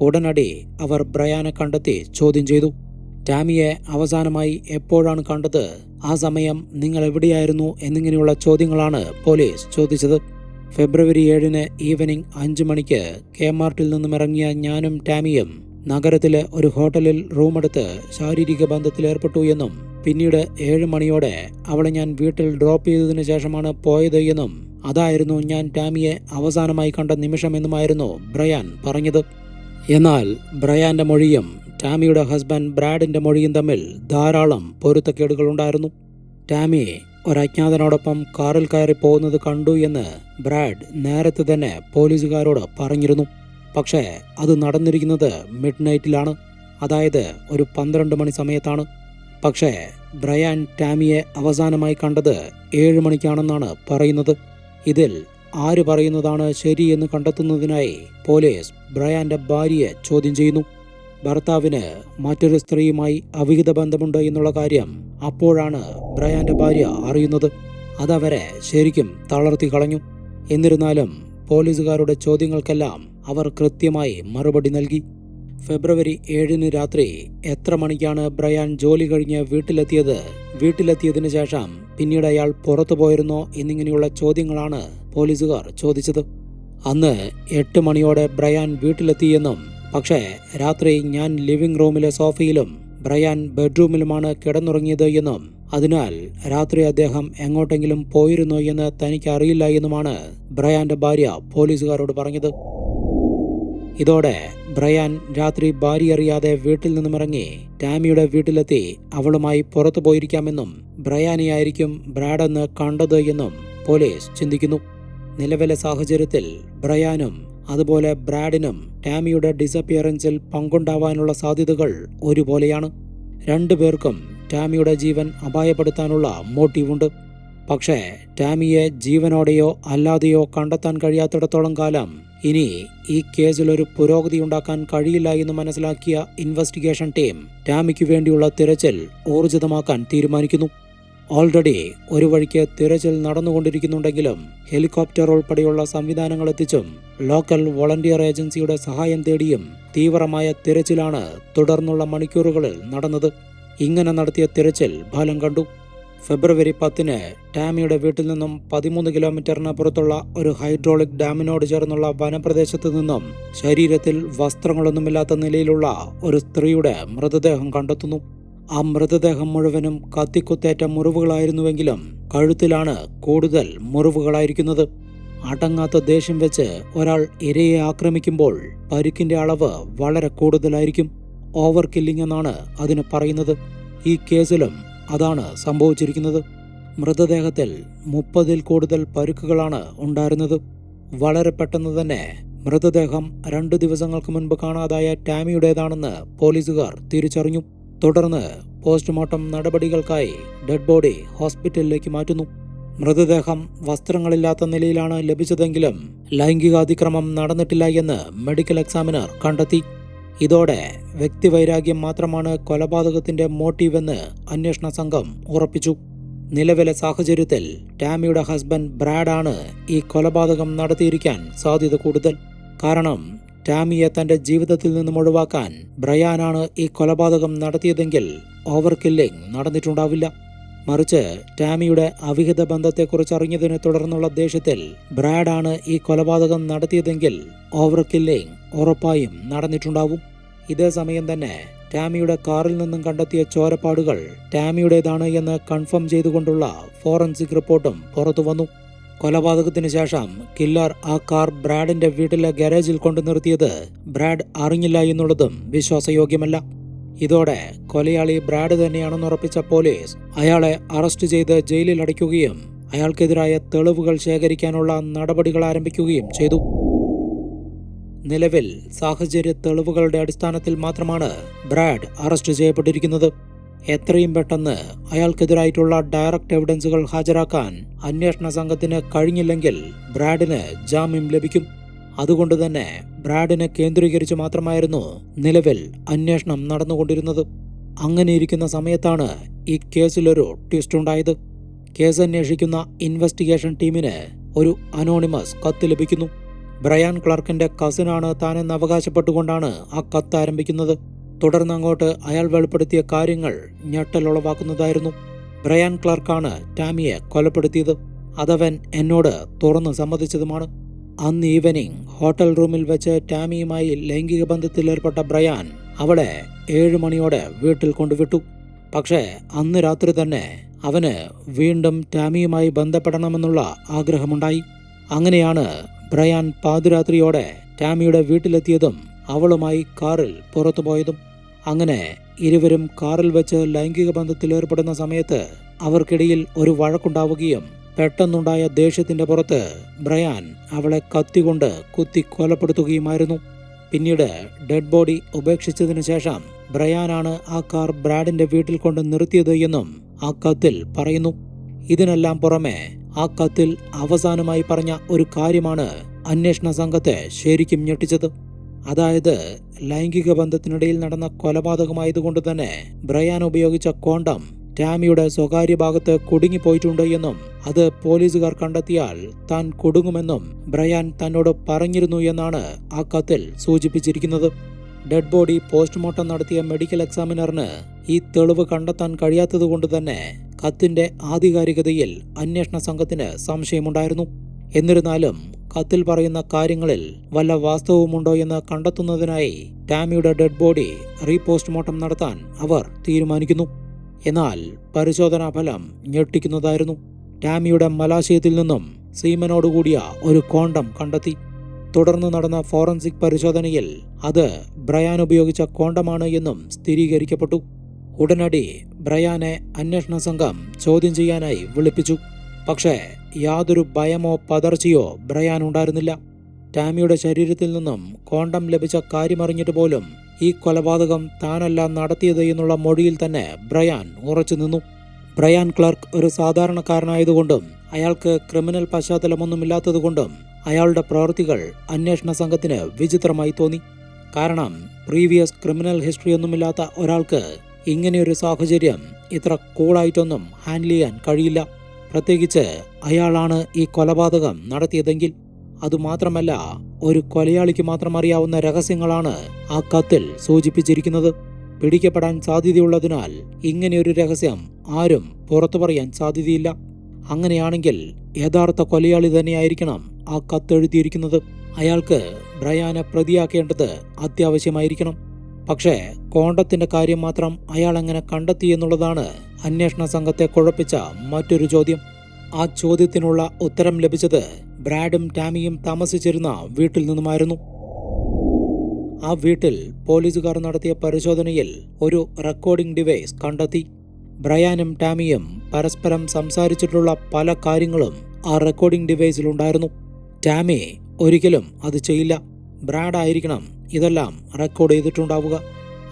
ഉടനടി അവർ ബ്രയാനെ കണ്ടെത്തി ചോദ്യം ചെയ്തു. ടാമിയെ അവസാനമായി എപ്പോഴാണ് കണ്ടത്? ആ സമയം നിങ്ങൾ എവിടെയായിരുന്നു എന്നിങ്ങനെയുള്ള ചോദ്യങ്ങളാണ് പോലീസ് ചോദിച്ചത്. ഫെബ്രുവരി ഏഴിന് ഈവനിംഗ് അഞ്ചു മണിക്ക് കെ മാർട്ടിൽ നിന്നും ഇറങ്ങിയ ഞാനും ടാമിയും നഗരത്തിലെ ഒരു ഹോട്ടലിൽ റൂമെടുത്ത് ശാരീരിക ബന്ധത്തിലേർപ്പെട്ടു എന്നും പിന്നീട് ഏഴ് മണിയോടെ അവളെ ഞാൻ വീട്ടിൽ ഡ്രോപ്പ് ചെയ്തതിനു ശേഷമാണ് പോയത് എന്നും അതായിരുന്നു ഞാൻ ടാമിയെ അവസാനമായി കണ്ട നിമിഷമെന്നുമായിരുന്നു ബ്രയാൻ പറഞ്ഞത്. എന്നാൽ ബ്രയാന്റെ മൊഴിയും ടാമിയുടെ ഹസ്ബൻഡ് ബ്രാഡിന്റെ മൊഴിയും തമ്മിൽ ധാരാളം പൊരുത്തക്കേടുകളുണ്ടായിരുന്നു ടാമി ഒരജ്ഞാതനോടൊപ്പം കാറിൽ കയറി പോകുന്നത് കണ്ടു എന്ന് ബ്രാഡ് നേരത്തെ തന്നെ പോലീസുകാരോട് പറഞ്ഞിരുന്നു. പക്ഷേ അത് നടന്നിരിക്കുന്നത് മിഡ് നൈറ്റിലാണ് അതായത് ഒരു പന്ത്രണ്ട് മണി സമയത്താണ്. പക്ഷേ ബ്രയാൻ ടാമിയെ അവസാനമായി കണ്ടത് ഏഴ് മണിക്കാണെന്നാണ് പറയുന്നത്. ഇതിൽ ആര് പറയുന്നതാണ് ശരിയെന്ന് കണ്ടെത്തുന്നതിനായി പോലീസ് ബ്രയാന്റെ ഭാര്യയെ ചോദ്യം ചെയ്യുന്നു. ഭർത്താവിന് മറ്റൊരു സ്ത്രീയുമായി അവിഹിത ബന്ധമുണ്ട് എന്നുള്ള കാര്യം അപ്പോഴാണ് ബ്രയാന്റെ ഭാര്യ അറിയുന്നത്. അതവരെ ശരിക്കും തളർത്തി കളഞ്ഞു. എന്നിരുന്നാലും പോലീസുകാരുടെ ചോദ്യങ്ങൾക്കെല്ലാം അവർ കൃത്യമായി മറുപടി നൽകി. ഫെബ്രുവരി ഏഴിന് രാത്രി എത്ര മണിക്കാണ് ബ്രയാൻ ജോലി കഴിഞ്ഞ് വീട്ടിലെത്തിയത്? വീട്ടിലെത്തിയതിന് ശേഷം പിന്നീട് അയാൾ പുറത്തു പോയിരുന്നോ എന്നിങ്ങനെയുള്ള ചോദ്യങ്ങളാണ് പോലീസുകാർ ചോദിച്ചത്. അന്ന് എട്ട് മണിയോടെ ബ്രയാൻ വീട്ടിലെത്തിയെന്നും പക്ഷേ രാത്രി ഞാൻ ലിവിംഗ് റൂമിലെ സോഫയിലും ബ്രയാൻ ബെഡ്റൂമിലുമാണ് കിടന്നുറങ്ങിയത് എന്നും അതിനാൽ രാത്രി അദ്ദേഹം എങ്ങോട്ടെങ്കിലും പോയിരുന്നോ എന്ന് തനിക്കറിയില്ല എന്നുമാണ് ബ്രയാന്റെ ഭാര്യ പോലീസുകാരോട് പറഞ്ഞത്. ഇതോടെ ബ്രയാൻ രാത്രി ഭാര്യ അറിയാതെ വീട്ടിൽ നിന്നും ഇറങ്ങി ടാമിയുടെ വീട്ടിലെത്തി അവളുമായി പുറത്തു പോയിരിക്കാമെന്നും ബ്രയാനെയായിരിക്കും ബ്രാഡെന്ന് കണ്ടത് എന്നും പോലീസ് ചിന്തിക്കുന്നു. നിലവിലെ സാഹചര്യത്തിൽ ബ്രയാനും അതുപോലെ ബ്രാഡിനും ടാമിയുടെ ഡിസപ്പിയറൻസിൽ പങ്കുണ്ടാവാനുള്ള സാധ്യതകൾ ഒരുപോലെയാണ്. രണ്ടുപേർക്കും ടാമിയുടെ ജീവൻ അപായപ്പെടുത്താനുള്ള മോട്ടീവുണ്ട്. പക്ഷേ ടാമിയെ ജീവനോടെയോ അല്ലാതെയോ കണ്ടെത്താൻ കഴിയാത്തിടത്തോളം കാലം ഇനി ഈ കേസിൽ ഒരു പുരോഗതി ഉണ്ടാക്കാൻ കഴിയില്ല എന്ന് മനസ്സിലാക്കിയ ഇൻവെസ്റ്റിഗേഷൻ ടീം ടാമിക്ക് വേണ്ടിയുള്ള തിരച്ചിൽ ഊർജിതമാക്കാൻ തീരുമാനിക്കുന്നു. ഓൾറെഡി ഒരു വഴിക്ക് തിരച്ചിൽ നടന്നുകൊണ്ടിരിക്കുന്നുണ്ടെങ്കിലും ഹെലികോപ്റ്റർ ഉൾപ്പെടെയുള്ള സംവിധാനങ്ങൾ എത്തിച്ചും ലോക്കൽ വോളണ്ടിയർ ഏജൻസിയുടെ സഹായം തേടിയും തീവ്രമായ തിരച്ചിലാണ് തുടർന്നുള്ള മണിക്കൂറുകളിൽ നടന്നത്. ഇങ്ങനെ നടത്തിയ തിരച്ചിൽ ഫലം കണ്ടു. ഫെബ്രുവരി പത്തിന് ടാമിയുടെ വീട്ടിൽ നിന്നും പതിമൂന്ന് കിലോമീറ്ററിനപ്പുറത്തുള്ള ഒരു ഹൈഡ്രോളിക് ഡാമിനോട് ചേർന്നുള്ള വനപ്രദേശത്ത് നിന്നും ശരീരത്തിൽ വസ്ത്രങ്ങളൊന്നുമില്ലാത്ത നിലയിലുള്ള ഒരു സ്ത്രീയുടെ മൃതദേഹം കണ്ടെത്തുന്നു. ആ മൃതദേഹം മുഴുവനും കത്തിക്കുത്തേറ്റ മുറിവുകളായിരുന്നുവെങ്കിലും കഴുത്തിലാണ് കൂടുതൽ മുറിവുകളായിരിക്കുന്നത്. അടങ്ങാത്ത ദേഷ്യം വെച്ച് ഒരാൾ ഇരയെ ആക്രമിക്കുമ്പോൾ പരിക്കിന്റെ അളവ് വളരെ കൂടുതലായിരിക്കും. ഓവർ കില്ലിംഗ് എന്നാണ് അതിന് പറയുന്നത്. ഈ കേസിലും അതാണ് സംഭവിച്ചിരിക്കുന്നത്. മൃതദേഹത്തിൽ മുപ്പതിൽ കൂടുതൽ പരുക്കുകളാണ് ഉണ്ടായിരുന്നത്. വളരെ പെട്ടെന്ന് തന്നെ മൃതദേഹം രണ്ടു ദിവസങ്ങൾക്ക് മുൻപ് കാണാതായ ടാമിയുടേതാണെന്ന് പോലീസുകാർ തിരിച്ചറിഞ്ഞു. തുടർന്ന് പോസ്റ്റ്മോർട്ടം നടപടികൾക്കായി ഡെഡ് ബോഡി ഹോസ്പിറ്റലിലേക്ക് മാറ്റുന്നു. മൃതദേഹം വസ്ത്രങ്ങളില്ലാത്ത നിലയിലാണ് ലഭിച്ചതെങ്കിലും ലൈംഗികാതിക്രമം നടന്നിട്ടില്ല എന്ന് മെഡിക്കൽ എക്സാമിനർ കണ്ടെത്തി. ഇതോടെ വ്യക്തിവൈരാഗ്യം മാത്രമാണ് കൊലപാതകത്തിന്റെ മോട്ടീവെന്ന് അന്വേഷണ സംഘം ഉറപ്പിച്ചു. നിലവിലെ സാഹചര്യത്തിൽ ടാമിയുടെ ഹസ്ബൻഡ് ബ്രാഡാണ് ഈ കൊലപാതകം നടത്തിയിരിക്കാൻ സാധ്യത കൂടുതൽ. കാരണം ടാമിയെ തന്റെ ജീവിതത്തിൽ നിന്നും ഒഴിവാക്കാൻ ബ്രയാനാണ് ഈ കൊലപാതകം നടത്തിയതെങ്കിൽ ഓവർ കില്ലിംഗ് നടന്നിട്ടുണ്ടാവില്ല. മറിച്ച് ടാമിയുടെ അവിഹിത ബന്ധത്തെക്കുറിച്ച് അറിഞ്ഞതിനെ തുടർന്നുള്ള ദേഷ്യത്തിൽ ബ്രാഡാണ് ഈ കൊലപാതകം നടത്തിയതെങ്കിൽ ഓവർ കില്ലിംഗ് ഉറപ്പായും നടന്നിട്ടുണ്ടാവും. ഇതേ സമയം തന്നെ ടാമിയുടെ കാറിൽ നിന്നും കണ്ടെത്തിയ ചോരപ്പാടുകൾ ടാമിയുടേതാണ് എന്ന് കൺഫേം ചെയ്തുകൊണ്ടുള്ള ഫോറൻസിക് റിപ്പോർട്ടും പുറത്തു വന്നു. കൊലപാതകത്തിന് ശേഷം കില്ലർ ആ കാർ ബ്രാഡിന്റെ വീട്ടിലെ ഗാരേജിൽ കൊണ്ടു നിർത്തിയത് ബ്രാഡ് അറിഞ്ഞില്ല എന്നുള്ളതും വിശ്വാസയോഗ്യമല്ല. ഇതോടെ കൊലയാളി ബ്രാഡ് തന്നെയാണെന്ന് ഉറപ്പിച്ച പോലീസ് അയാളെ അറസ്റ്റ് ചെയ്ത് ജയിലിൽ അടയ്ക്കുകയും അയാൾക്കെതിരായ തെളിവുകൾ ശേഖരിക്കാനുള്ള നടപടികൾ ആരംഭിക്കുകയും ചെയ്തു. നിലവിൽ സാഹചര്യ തെളിവുകളുടെ അടിസ്ഥാനത്തിൽ മാത്രമാണ് ബ്രാഡ് അറസ്റ്റ് ചെയ്യപ്പെട്ടിരിക്കുന്നത്. എത്രയും പെട്ടെന്ന് അയാൾക്കെതിരായിട്ടുള്ള ഡയറക്റ്റ് എവിഡൻസുകൾ ഹാജരാക്കാൻ അന്വേഷണ സംഘത്തിന് കഴിഞ്ഞില്ലെങ്കിൽ ബ്രാഡിന് ജാമ്യം ലഭിക്കും. അതുകൊണ്ട് തന്നെ ബ്രാഡിനെ കേന്ദ്രീകരിച്ച് മാത്രമായിരുന്നു നിലവിൽ അന്വേഷണം നടന്നുകൊണ്ടിരുന്നത്. അങ്ങനെയിരിക്കുന്ന സമയത്താണ് ഈ കേസിലൊരു ട്വിസ്റ്റ് ഉണ്ടായത്. കേസ് അന്വേഷിക്കുന്ന ഇൻവെസ്റ്റിഗേഷൻ ടീമിന് ഒരു അനോണിമസ് കത്ത് ലഭിക്കുന്നു. ബ്രയാൻ ക്ലർക്കിന്റെ കസിനാണ് താനെന്ന് അവകാശപ്പെട്ടുകൊണ്ടാണ് ആ കത്ത് ആരംഭിക്കുന്നത്. തുടർന്ന് അങ്ങോട്ട് അയാൾ വെളിപ്പെടുത്തിയ കാര്യങ്ങൾ ഞെട്ടലുളവാക്കുന്നതായിരുന്നു ബ്രയാൻ ക്ലർക്കാണ് ടാമിയെ കൊലപ്പെടുത്തിയത്. അതവൻ എന്നോട് തുറന്ന് സമ്മതിച്ചതുമാണ്. അന്ന് ഈവനിങ് ഹോട്ടൽ റൂമിൽ വെച്ച് ടാമിയുമായി ലൈംഗിക ബന്ധത്തിലേർപ്പെട്ട ബ്രയാൻ അവളെ ഏഴ് മണിയോടെ വീട്ടിൽ കൊണ്ടുവിട്ടു. പക്ഷേ അന്ന് രാത്രി തന്നെ അവന് വീണ്ടും ടാമിയുമായി ബന്ധപ്പെടണമെന്നുള്ള ആഗ്രഹമുണ്ടായി. അങ്ങനെയാണ് ബ്രയാൻ പാതിരാത്രിയോടെ ടാമിയുടെ വീട്ടിലെത്തിയതും അവളുമായി കാറിൽ പുറത്തുപോയതും അങ്ങനെ ഇരുവരും കാറിൽ വെച്ച് ലൈംഗിക ബന്ധത്തിലേർപ്പെടുന്ന സമയത്ത് അവർക്കിടയിൽ ഒരു വഴക്കുണ്ടാവുകയും പെട്ടെന്നുണ്ടായ ദേഷ്യത്തിന്റെ പുറത്ത് ബ്രയാൻ അവളെ കത്തികൊണ്ട് കുത്തി കൊലപ്പെടുത്തുകയുമായിരുന്നു. പിന്നീട് ഡെഡ് ബോഡി ഉപേക്ഷിച്ചതിനു ശേഷം ബ്രയാനാണ് ആ കാർ ബ്രാഡിന്റെ വീട്ടിൽ കൊണ്ട് നിർത്തിയത് എന്നും ആ കത്തിൽ പറയുന്നു. ഇതിനെല്ലാം പുറമെ ആ കത്തിൽ അവസാനമായി പറഞ്ഞ ഒരു കാര്യമാണ് അന്വേഷണ സംഘത്തെ ശരിക്കും ഞെട്ടിച്ചത്. അതായത് ലൈംഗിക ബന്ധത്തിനിടയിൽ നടന്ന കൊലപാതകമായതുകൊണ്ട് തന്നെ ബ്രയാൻ ഉപയോഗിച്ച കോണ്ടം ടാമിയുടെ സ്വകാര്യ ഭാഗത്ത് കുടുങ്ങിപ്പോയിട്ടുണ്ട് എന്നും അത് പോലീസുകാർ കണ്ടെത്തിയാൽ താൻ കുടുങ്ങുമെന്നും ബ്രയാൻ തന്നോട് പറഞ്ഞിരുന്നു എന്നാണ് ആ കത്തിൽ സൂചിപ്പിച്ചിരിക്കുന്നത്. ഡെഡ് ബോഡി പോസ്റ്റ്മോർട്ടം നടത്തിയ മെഡിക്കൽ എക്സാമിനറിന് ഈ തെളിവ് കണ്ടെത്താൻ കഴിയാത്തതുകൊണ്ട് തന്നെ കത്തിന്റെ ആധികാരികതയിൽ അന്വേഷണ സംഘത്തിന് സംശയമുണ്ടായിരുന്നു. എന്നിരുന്നാലും കത്തിൽ പറയുന്ന കാര്യങ്ങളിൽ വല്ല വാസ്തവമുണ്ടോ എന്ന് കണ്ടെത്തുന്നതിനായി ടാമിയുടെ ഡെഡ് ബോഡി റീപോസ്റ്റ്മോർട്ടം നടത്താൻ അവർ തീരുമാനിക്കുന്നു. എന്നാൽ പരിശോധനാ ഫലം ഞെട്ടിക്കുന്നതായിരുന്നു. ടാമിയുടെ മലാശയത്തിൽ നിന്നും സീമനോടുകൂടിയ ഒരു കോണ്ടം കണ്ടെത്തി. തുടർന്ന് നടന്ന ഫോറൻസിക് പരിശോധനയിൽ അത് ബ്രയാൻ ഉപയോഗിച്ച കോണ്ടമാണ് എന്നും സ്ഥിരീകരിക്കപ്പെട്ടു. ഉടനടി ബ്രയാനെ അന്വേഷണ സംഘം ചോദ്യം ചെയ്യാനായി വിളിപ്പിച്ചു. പക്ഷേ യാതൊരു ഭയമോ പതർച്ചയോ ബ്രയാൻ ഉണ്ടായിരുന്നില്ല. ടാമിയുടെ ശരീരത്തിൽ നിന്നും കോണ്ടം ലഭിച്ച കാര്യമറിഞ്ഞിട്ട് പോലും ഈ കൊലപാതകം താനല്ല നടത്തിയത് എന്നുള്ള മൊഴിയിൽ തന്നെ ബ്രയാൻ ഉറച്ചു നിന്നു. ബ്രയാൻ ക്ലർക്ക് ഒരു സാധാരണക്കാരനായതുകൊണ്ടും അയാൾക്ക് ക്രിമിനൽ പശ്ചാത്തലമൊന്നുമില്ലാത്തതുകൊണ്ടും അയാളുടെ പ്രവൃത്തികൾ അന്വേഷണ സംഘത്തിന് വിചിത്രമായി തോന്നി. കാരണം പ്രീവിയസ് ക്രിമിനൽ ഹിസ്റ്ററിയൊന്നുമില്ലാത്ത ഒരാൾക്ക് ഇങ്ങനെയൊരു സാഹചര്യം ഇത്ര കൂളായിട്ടൊന്നും ഹാൻഡിൽ ചെയ്യാൻ കഴിയില്ല. പ്രത്യേകിച്ച് അയാളാണ് ഈ കൊലപാതകം നടത്തിയതെങ്കിൽ. അതുമാത്രമല്ല ഒരു കൊലയാളിക്ക് മാത്രം അറിയാവുന്ന രഹസ്യങ്ങളാണ് ആ കത്തിൽ സൂചിപ്പിച്ചിരിക്കുന്നത്. പിടിക്കപ്പെടാൻ സാധ്യതയുള്ളതിനാൽ ഇങ്ങനെയൊരു രഹസ്യം ആരും പുറത്തു പറയാൻ സാധ്യതയില്ല. അങ്ങനെയാണെങ്കിൽ യഥാർത്ഥ കൊലയാളി തന്നെയായിരിക്കണം ആ കത്തെഴുതിയിരിക്കുന്നത് അയാൾക്ക് ബ്രയാനെ പ്രതിയാക്കേണ്ടത് അത്യാവശ്യമായിരിക്കണം. പക്ഷേ കോണ്ടത്തിന്റെ കാര്യം മാത്രം അയാൾ എങ്ങനെ കണ്ടെത്തി എന്നുള്ളതാണ് അന്വേഷണ സംഘത്തെ കുഴപ്പിച്ച മറ്റൊരു ചോദ്യം. ആ ചോദ്യത്തിനുള്ള ഉത്തരം ലഭിച്ചത് ബ്രാഡും ടാമിയും താമസിച്ചിരുന്ന വീട്ടിൽ നിന്നുമായിരുന്നു. ആ വീട്ടിൽ പോലീസുകാർ നടത്തിയ പരിശോധനയിൽ ഒരു റെക്കോർഡിംഗ് ഡിവൈസ് കണ്ടെത്തി. ബ്രയാനും ടാമിയും പരസ്പരം സംസാരിച്ചിട്ടുള്ള പല കാര്യങ്ങളും ആ റെക്കോർഡിംഗ് ഡിവൈസിലുണ്ടായിരുന്നു ടാമി ഒരിക്കലും അത് ചെയ്യില്ല. ബ്രാഡായിരിക്കണം ഇതെല്ലാം റെക്കോർഡ് ചെയ്തിട്ടുണ്ടാവുക.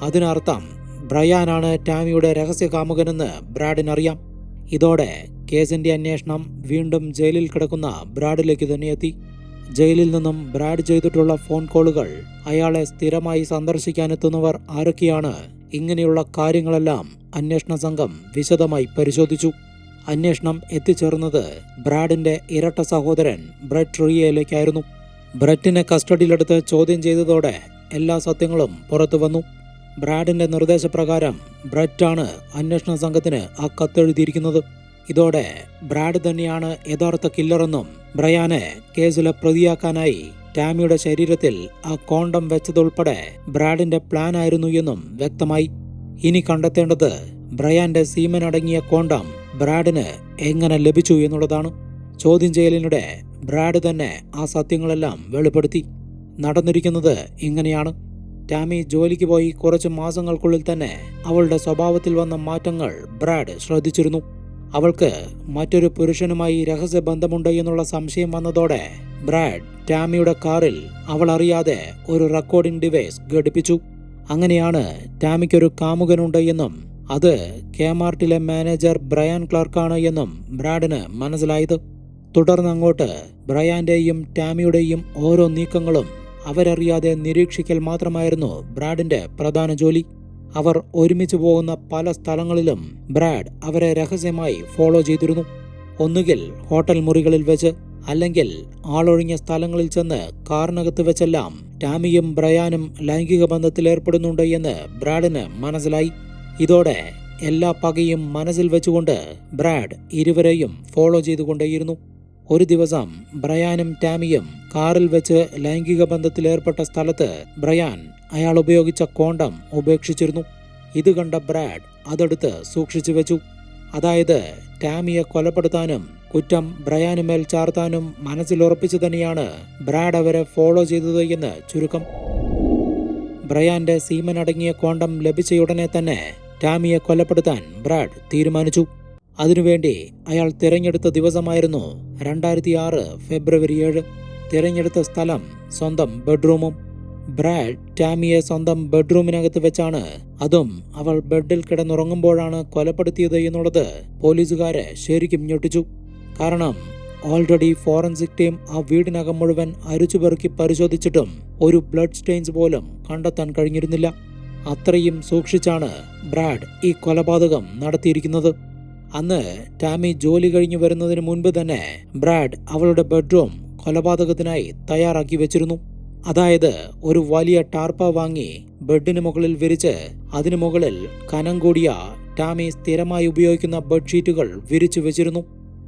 അതിനർത്ഥം ബ്രയാനാണ് ടാമിയുടെ രഹസ്യ കാമുകനെന്ന് ബ്രാഡിനറിയാം. ഇതോടെ കേസിന്റെ അന്വേഷണം വീണ്ടും ജയിലിൽ കിടക്കുന്ന ബ്രാഡിലേക്ക് തന്നെ എത്തി. ജയിലിൽ നിന്നും ബ്രാഡ് ചെയ്തിട്ടുള്ള ഫോൺ കോളുകൾ അയാളെ സ്ഥിരമായി സന്ദർശിക്കാനെത്തുന്നവർ ആരൊക്കെയാണ്? ഇങ്ങനെയുള്ള കാര്യങ്ങളെല്ലാം അന്വേഷണ സംഘം വിശദമായി പരിശോധിച്ചു. അന്വേഷണം എത്തിച്ചേർന്നത് ബ്രാഡിന്റെ ഇരട്ട സഹോദരൻ ബ്രെറ്റ് റിയയിലേക്കായിരുന്നു ബ്രെറ്റിനെ കസ്റ്റഡിയിലെടുത്ത് ചോദ്യം ചെയ്തതോടെ എല്ലാ സത്യങ്ങളും പുറത്തു വന്നു. ബ്രാഡിന്റെ നിർദ്ദേശപ്രകാരം ബ്രെറ്റാണ് അന്വേഷണ സംഘത്തിന് ആ കത്തെഴുതിയിരിക്കുന്നത്. ഇതോടെ ബ്രാഡ് തന്നെയാണ് യഥാർത്ഥ കില്ലറെന്നും ബ്രയാനെ കേസിലെ പ്രതിയാക്കാനായി ടാമിയുടെ ശരീരത്തിൽ ആ കോണ്ടം വെച്ചതുൾപ്പെടെ ബ്രാഡിന്റെ പ്ലാൻ ആയിരുന്നു എന്നും വ്യക്തമായി. ഇനി കണ്ടെത്തേണ്ടത് ബ്രയാന്റെ സീമൻ അടങ്ങിയ കോണ്ടം ബ്രാഡിന് എങ്ങനെ ലഭിച്ചു എന്നുള്ളതാണ്. ചോദ്യം ചെയ്യലിനിടെ ബ്രാഡ് തന്നെ ആ സത്യങ്ങളെല്ലാം വെളിപ്പെടുത്തി. നടന്നിരിക്കുന്നത് ഇങ്ങനെയാണ്. ടാമി ജോലിക്ക് പോയി കുറച്ച് മാസങ്ങൾക്കുള്ളിൽ തന്നെ അവളുടെ സ്വഭാവത്തിൽ വന്ന മാറ്റങ്ങൾ ബ്രാഡ് ശ്രദ്ധിച്ചിരുന്നു. അവൾക്ക് മറ്റൊരു പുരുഷനുമായി രഹസ്യ ബന്ധമുണ്ട് എന്നുള്ള സംശയം വന്നതോടെ ബ്രാഡ് ടാമിയുടെ കാറിൽ അവൾ അറിയാതെ ഒരു റെക്കോർഡിംഗ് ഡിവൈസ് ഘടിപ്പിച്ചു. അങ്ങനെയാണ് ടാമിക്കൊരു കാമുകനുണ്ട് എന്നും അത് കേമാർട്ടിലെ മാനേജർ ബ്രയാൻ ക്ലാർക്കാണ് എന്നും ബ്രാഡിന് മനസ്സിലായത്. തുടർന്ന് അങ്ങോട്ട് ബ്രയാന്റെയും ടാമിയുടെയും ഓരോ നീക്കങ്ങളും അവരറിയാതെ നിരീക്ഷിക്കൽ മാത്രമായിരുന്നു ബ്രാഡിന്റെ പ്രധാന ജോലി. അവർ ഒരുമിച്ച് പോകുന്ന പല സ്ഥലങ്ങളിലും ബ്രാഡ് അവരെ രഹസ്യമായി ഫോളോ ചെയ്തിരുന്നു. ഒന്നുകിൽ ഹോട്ടൽ മുറികളിൽ വെച്ച് അല്ലെങ്കിൽ ആളൊഴിഞ്ഞ സ്ഥലങ്ങളിൽ ചെന്ന് കാറിനകത്ത് വെച്ചെല്ലാം ടാമിയും ബ്രയാനും ലൈംഗിക ബന്ധത്തിൽ ഏർപ്പെടുന്നുണ്ട് എന്ന് ബ്രാഡിന് മനസ്സിലായി. ഇതോടെ എല്ലാ പകയും മനസ്സിൽ വെച്ചുകൊണ്ട് ബ്രാഡ് ഇരുവരെയും ഫോളോ ചെയ്തുകൊണ്ടേയിരുന്നു. ഒരു ദിവസം ബ്രയാനും ടാമിയും കാറിൽ വെച്ച് ലൈംഗിക ബന്ധത്തിലേർപ്പെട്ട സ്ഥലത്ത് ബ്രയാൻ അയാൾ ഉപയോഗിച്ച കോണ്ടം ഉപേക്ഷിച്ചിരുന്നു. ഇത് കണ്ട ബ്രാഡ് അതെടുത്ത് സൂക്ഷിച്ചു വെച്ചു. അതായത് ടാമിയെ കൊലപ്പെടുത്താനും കുറ്റം ബ്രയാനുമേൽ ചാർത്താനും മനസ്സിലുറപ്പിച്ചു തന്നെയാണ് ബ്രാഡ് അവരെ ഫോളോ ചെയ്തത് എന്ന് ചുരുക്കം. ബ്രയാന്റെ സീമനടങ്ങിയ കോണ്ടം ലഭിച്ചയുടനെ തന്നെ ടാമിയെ കൊലപ്പെടുത്താൻ ബ്രാഡ് തീരുമാനിച്ചു. അതിനുവേണ്ടി അയാൾ തിരഞ്ഞെടുത്ത ദിവസമായിരുന്നു രണ്ടായിരത്തി ആറ് ഫെബ്രുവരി ഏഴ്. തിരഞ്ഞെടുത്ത സ്ഥലം സ്വന്തം ബെഡ്റൂമും. ബ്രാഡ് ടാമിയെ സ്വന്തം ബെഡ്റൂമിനകത്ത് വെച്ചാണ് അതും അവൾ ബെഡിൽ കിടന്നുറങ്ങുമ്പോഴാണ് കൊലപ്പെടുത്തിയത് എന്നുള്ളത് പോലീസുകാരെ ശരിക്കും ഞെട്ടിച്ചു. കാരണം ഓൾറെഡി ഫോറൻസിക് ടീം ആ വീടിനകം മുഴുവൻ അരിച്ചുപെറുക്കി പരിശോധിച്ചിട്ടും ഒരു ബ്ലഡ് സ്റ്റെയിൻസ് പോലും കണ്ടെത്താൻ കഴിഞ്ഞിരുന്നില്ല. അത്രയും സൂക്ഷിച്ചാണ് ബ്രാഡ് ഈ കൊലപാതകം നടത്തിയിരിക്കുന്നത്. അന്ന് ടാമി ജോലി കഴിഞ്ഞു വരുന്നതിന് മുൻപ് തന്നെ ബ്രാഡ് അവളുടെ ബെഡ്റൂം കൊലപാതകത്തിനായി തയ്യാറാക്കി വെച്ചിരുന്നു. അതായത് ഒരു വലിയ ടാർപ്പ വാങ്ങി ബെഡിന് മുകളിൽ വിരിച്ച് അതിനു മുകളിൽ കനം കൂടിയ ടാമി സ്ഥിരമായി ഉപയോഗിക്കുന്ന ബെഡ്ഷീറ്റുകൾ വിരിച്ചു വെച്ചിരുന്നു.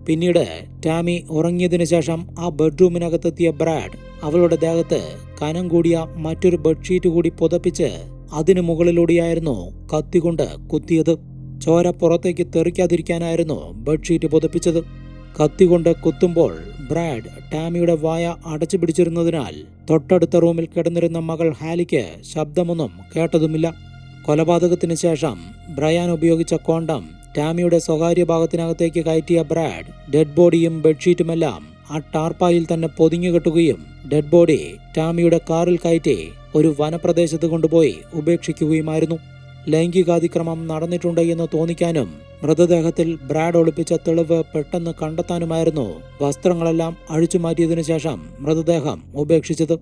പിന്നീട് ടാമി ഉറങ്ങിയതിനു ശേഷം ആ ബെഡ്റൂമിനകത്തെത്തിയ ബ്രാഡ് അവളുടെ ദേഹത്ത് കനം കൂടിയ മറ്റൊരു ബെഡ്ഷീറ്റ് കൂടി പുതപ്പിച്ച് അതിനു മുകളിലൂടെയായിരുന്നു കത്തികൊണ്ട് കുത്തിയത്. ചോര പുറത്തേക്ക് തെറിക്കാതിരിക്കാനായിരുന്നു ബെഡ്ഷീറ്റ് പുതപ്പിച്ചത്. കത്തികൊണ്ട് കുത്തുമ്പോൾ ബ്രാഡ് ടാമിയുടെ വായ അടച്ചു പിടിച്ചിരുന്നതിനാൽ തൊട്ടടുത്ത റൂമിൽ കിടന്നിരുന്ന മകൾ ഹാലിക്ക് ശബ്ദമൊന്നും കേട്ടതുമില്ല. കൊലപാതകത്തിന് ശേഷം ബ്രയാൻ ഉപയോഗിച്ച കോണ്ടം ടാമിയുടെ സ്വകാര്യ ഭാഗത്തിനകത്തേക്ക് കയറ്റിയ ബ്രാഡ് ഡെഡ് ബോഡിയും ബെഡ്ഷീറ്റുമെല്ലാം ആ ടാർപ്പായിൽ തന്നെ പൊതിഞ്ഞുകെട്ടുകയും ഡെഡ് ബോഡി ടാമിയുടെ കാറിൽ കയറ്റി ഒരു വനപ്രദേശത്ത് കൊണ്ടുപോയി ഉപേക്ഷിക്കുകയുമായിരുന്നു. ലൈംഗികാതിക്രമം നടന്നിട്ടുണ്ട് എന്ന് തോന്നിക്കാനും മൃതദേഹത്തിൽ ബ്രാഡ് ഒളിപ്പിച്ച തെളിവ് പെട്ടെന്ന് കണ്ടെത്താനുമായിരുന്നു. വസ്ത്രങ്ങളെല്ലാം അഴിച്ചു മാറ്റിയതിനു ശേഷം മൃതദേഹം ഉപേക്ഷിച്ചത്.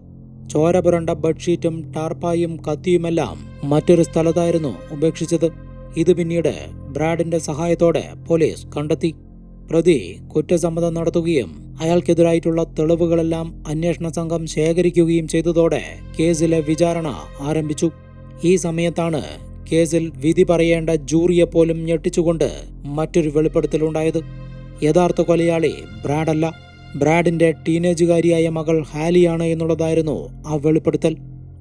ചോര പുരണ്ട ബെഡ്ഷീറ്റും ടാർപ്പായും കത്തിയുമെല്ലാം മറ്റൊരു സ്ഥലത്തായിരുന്നു ഉപേക്ഷിച്ചത്. ഇത് പിന്നീട് ബ്രാഡിന്റെ സഹായത്തോടെ പോലീസ് കണ്ടെത്തി. പ്രതി കുറ്റസമ്മതം നടത്തുകയും അയാൾക്കെതിരായിട്ടുള്ള തെളിവുകളെല്ലാം അന്വേഷണ സംഘം ശേഖരിക്കുകയും ചെയ്തതോടെ കേസിലെ വിചാരണ ആരംഭിച്ചു. ഈ സമയത്താണ് കേസിൽ വിധി പറയേണ്ട ജൂറിയെ പോലും ഞെട്ടിച്ചുകൊണ്ട് മറ്റൊരു വെളിപ്പെടുത്തലുണ്ടായത്. യഥാർത്ഥ കൊലയാളി ബ്രാഡല്ല. ബ്രാഡിന്റെ ടീനേജുകാരിയായ മകൾ ഹാലിയാണ് എന്നുള്ളതായിരുന്നു ആ വെളിപ്പെടുത്തൽ.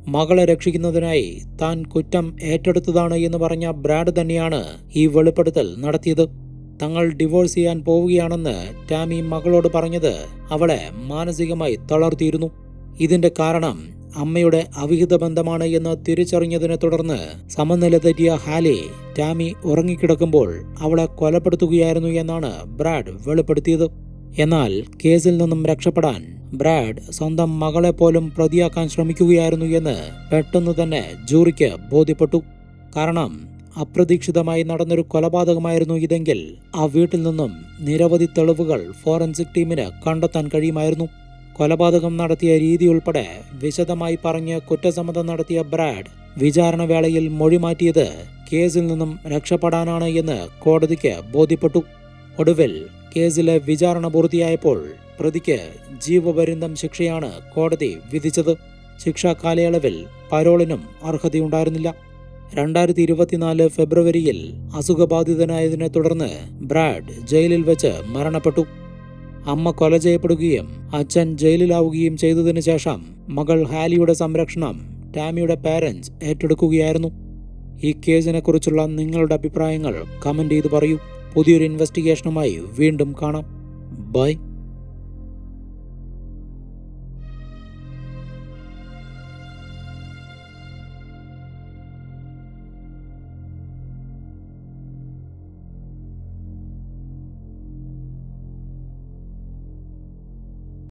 മകളെ രക്ഷിക്കുന്നതിനായി താൻ കുറ്റം ഏറ്റെടുത്തതാണ് എന്ന് പറഞ്ഞ ബ്രാഡ് തന്നെയാണ് ഈ വെളിപ്പെടുത്തൽ നടത്തിയത്. തങ്ങൾ ഡിവോഴ്സ് ചെയ്യാൻ പോവുകയാണെന്ന് ടാമി മകളോട് പറഞ്ഞത് അവളെ മാനസികമായി തളർത്തിയിരുന്നു. ഇതിന്റെ കാരണം അമ്മയുടെ അവിഹിത ബന്ധമാണ് എന്ന് തിരിച്ചറിഞ്ഞതിനെ തുടർന്ന് സമനില തെറ്റിയ ഹാലി ടാമി ഉറങ്ങിക്കിടക്കുമ്പോൾ അവളെ കൊലപ്പെടുത്തുകയായിരുന്നു എന്നാണ് ബ്രാഡ് വെളിപ്പെടുത്തിയത്. എന്നാൽ കേസിൽ നിന്നും രക്ഷപ്പെടാൻ ബ്രാഡ് സ്വന്തം മകളെ പോലും പ്രതിയാക്കാൻ ശ്രമിക്കുകയായിരുന്നു എന്ന് പെട്ടെന്ന് തന്നെ ജൂറിക്ക് ബോധ്യപ്പെട്ടു. കാരണം അപ്രതീക്ഷിതമായി നടന്നൊരു കൊലപാതകമായിരുന്നു ഇതെങ്കിൽ ആ വീട്ടിൽ നിന്നും നിരവധി തെളിവുകൾ ഫോറൻസിക് ടീമിന് കണ്ടെത്താൻ കഴിയുമായിരുന്നു. കൊലപാതകം നടത്തിയ രീതി ഉൾപ്പെടെ വിശദമായി പറഞ്ഞ് കുറ്റസമ്മതം നടത്തിയ ബ്രാഡ് വിചാരണവേളയിൽ മൊഴി മാറ്റിയത് കേസിൽ നിന്നും രക്ഷപ്പെടാനാണ് എന്ന് കോടതിക്ക് ബോധ്യപ്പെട്ടു. ഒടുവിൽ കേസിലെ വിചാരണ പൂർത്തിയായപ്പോൾ പ്രതിക്ക് ജീവപര്യന്തം ശിക്ഷയാണ് കോടതി വിധിച്ചത്. ശിക്ഷാ കാലയളവിൽ പരോളിനും അർഹതയുണ്ടായിരുന്നില്ല. രണ്ടായിരത്തി ഇരുപത്തിനാല് ഫെബ്രുവരിയിൽ അസുഖബാധിതനായതിനെ തുടർന്ന് ബ്രാഡ് ജയിലിൽ വെച്ച് മരണപ്പെട്ടു. അമ്മ കൊല ചെയ്യപ്പെടുകയും അച്ഛൻ ജയിലിലാവുകയും ചെയ്തതിനു ശേഷം മകൾ ഹാലിയുടെ സംരക്ഷണം ടാമിയുടെ പാരൻസ് ഏറ്റെടുക്കുകയായിരുന്നു. ഈ കേസിനെ കുറിച്ചുള്ള നിങ്ങളുടെ അഭിപ്രായങ്ങൾ കമന്റ് ചെയ്ത് പറയൂ. പുതിയൊരു ഇൻവെസ്റ്റിഗേഷനുമായി വീണ്ടും കാണാം. ബൈ